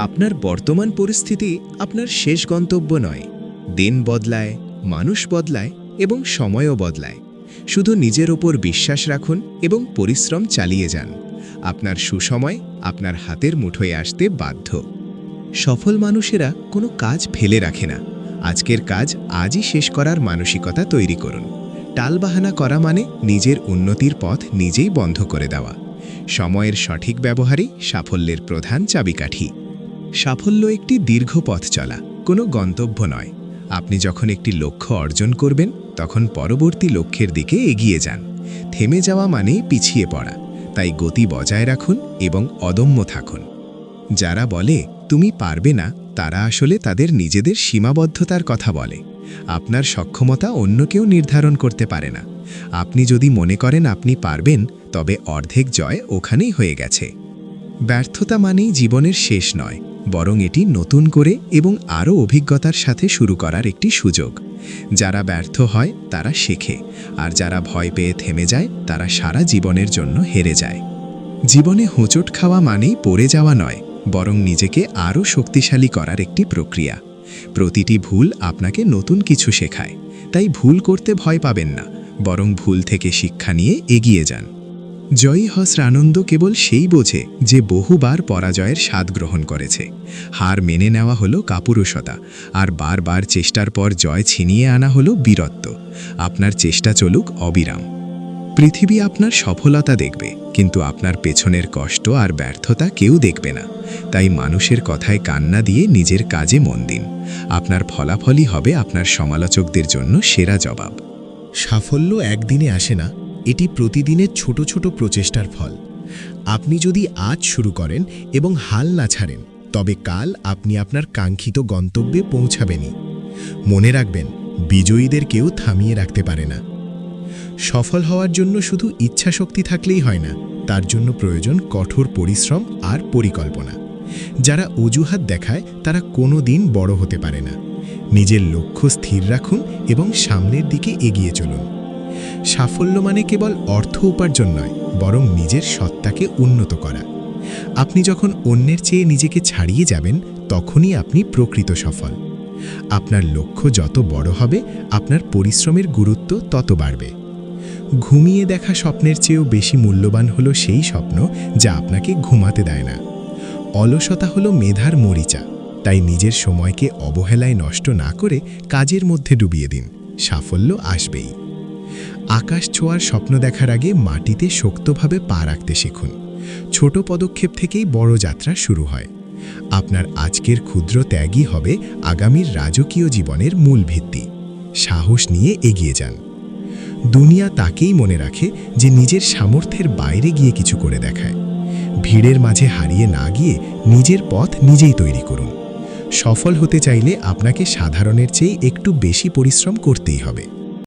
আপনার বর্তমান পরিস্থিতি আপনার শেষ গন্তব্য নয়। দিন বদলায়, মানুষ বদলায় এবং সময়ও বদলায়। শুধু নিজের ওপর বিশ্বাস রাখুন এবং পরিশ্রম চালিয়ে যান। আপনার সুসময় আপনার হাতের মুঠোয় আসতে বাধ্য। সফল মানুষেরা কোনো কাজ ফেলে রাখে না। আজকের কাজ আজই শেষ করার মানসিকতা তৈরি করুন। টালবাহানা করা মানে নিজের উন্নতির পথ নিজেই বন্ধ করে দেওয়া। সময়ের সঠিক ব্যবহারই সাফল্যের প্রধান চাবিকাঠি। সাফল্য একটি দীর্ঘ পথ চলা, কোনো গন্তব্য নয়। আপনি যখন একটি লক্ষ্য অর্জন করবেন, তখন পরবর্তী লক্ষ্যের দিকে এগিয়ে যান। থেমে যাওয়া মানেই পিছিয়ে পড়া, তাই গতি বজায় রাখুন এবং অদম্য থাকুন। যারা বলে, তুমি পারবে না তারা আসলে তাদের নিজেদের সীমাবদ্ধতার কথা বলে। আপনার সক্ষমতা অন্য কেউ নির্ধারণ করতে পারে না। আপনি যদি মনে করেন আপনি পারবেন, তবে অর্ধেক জয় ওখানেই হয়ে গেছে। ব্যর্থতা মানেই জীবনের শেষ নয়। বরং এটি নতুন করে এবং আরও অভিজ্ঞতার সাথে শুরু করার একটি সুযোগ। যারা ব্যর্থ হয়, তারা শেখে, আর যারা ভয় পেয়ে থেমে যায়, তারা সারা জীবনের জন্য হেরে যায়। জীবনে হোঁচট খাওয়া মানেই পড়ে যাওয়া নয়, বরং নিজেকে আরও শক্তিশালী করার একটি প্রক্রিয়া। প্রতিটি ভুল আপনাকে নতুন কিছু শেখায়, তাই ভুল করতে ভয় পাবেন না, বরং ভুল থেকে শিক্ষা নিয়ে এগিয়ে যান। জয়ী হসর আনন্দ কেবল সেই বোঝে যে বহুবার পরাজয়ের স্বাদ গ্রহণ করেছে। হার মেনে নেওয়া হলো কাপুরুষতা, আর বারবার চেষ্টার পর জয় ছিনিয়ে আনা হলো বীরত্ব। আপনার চেষ্টা চলুক অবিরাম। পৃথিবী আপনার সফলতা দেখবে, কিন্তু আপনার পেছনের কষ্ট আর ব্যর্থতা কেউ দেখবে না। তাই মানুষের কথায় কান্না দিয়ে নিজের কাজে মন দিন। আপনার ফলাফলই হবে আপনার সমালোচকদের জন্য সেরা জবাব। সাফল্য একদিনে আসে না এটি প্রতিদিনের ছোট ছোট প্রচেষ্টার ফল। আপনি যদি আজ শুরু করেন এবং হাল না ছাড়েন, তবে কাল আপনি আপনার কাঙ্ক্ষিত গন্তব্যে পৌঁছাবেনই। মনে রাখবেন, বিজয়ীদের কেউ থামিয়ে রাখতে পারে না। সফল হওয়ার জন্য শুধু ইচ্ছাশক্তি থাকলেই হয় না, তার জন্য প্রয়োজন কঠোর পরিশ্রম আর পরিকল্পনা। যারা অজুহাত দেখায়, তারা কোনো দিন বড় হতে পারে না। নিজের লক্ষ্য স্থির রাখুন এবং সামনের দিকে এগিয়ে চলুন। সাফল্য মানে কেবল অর্থ উপার্জন নয়, বরং নিজের সত্তাকে উন্নত করা। আপনি যখন অন্যের চেয়ে নিজেকে ছাড়িয়ে যাবেন, তখনই আপনি প্রকৃত সফল। আপনার লক্ষ্য যত বড় হবে, আপনার পরিশ্রমের গুরুত্ব তত বাড়বে। ঘুমিয়ে দেখা স্বপ্নের চেয়েও বেশি মূল্যবান হলো সেই স্বপ্ন যা আপনাকে ঘুমাতে দেয় না। অলসতা হলো মেধার মরিচা, তাই নিজের সময়কে অবহেলায় নষ্ট না করে কাজের মধ্যে ডুবিয়ে দিন। সাফল্য আসবেই। আকাশ ছোঁয়ার স্বপ্ন দেখার আগে মাটিতে শক্তভাবে পা রাখতে শিখুন। ছোট পদক্ষেপ থেকেই বড় যাত্রা শুরু হয়। আপনার আজকের ক্ষুদ্র ত্যাগই হবে আগামীর রাজকীয় জীবনের মূল ভিত্তি। সাহস নিয়ে এগিয়ে যান। দুনিয়া তাকেই মনে রাখে যে নিজের সামর্থ্যের বাইরে গিয়ে কিছু করে দেখায়। ভিড়ের মাঝে হারিয়ে না গিয়ে নিজের পথ নিজেই তৈরি করুন। সফল হতে চাইলে আপনাকে সাধারণের চেয়ে একটু বেশি পরিশ্রম করতেই হবে।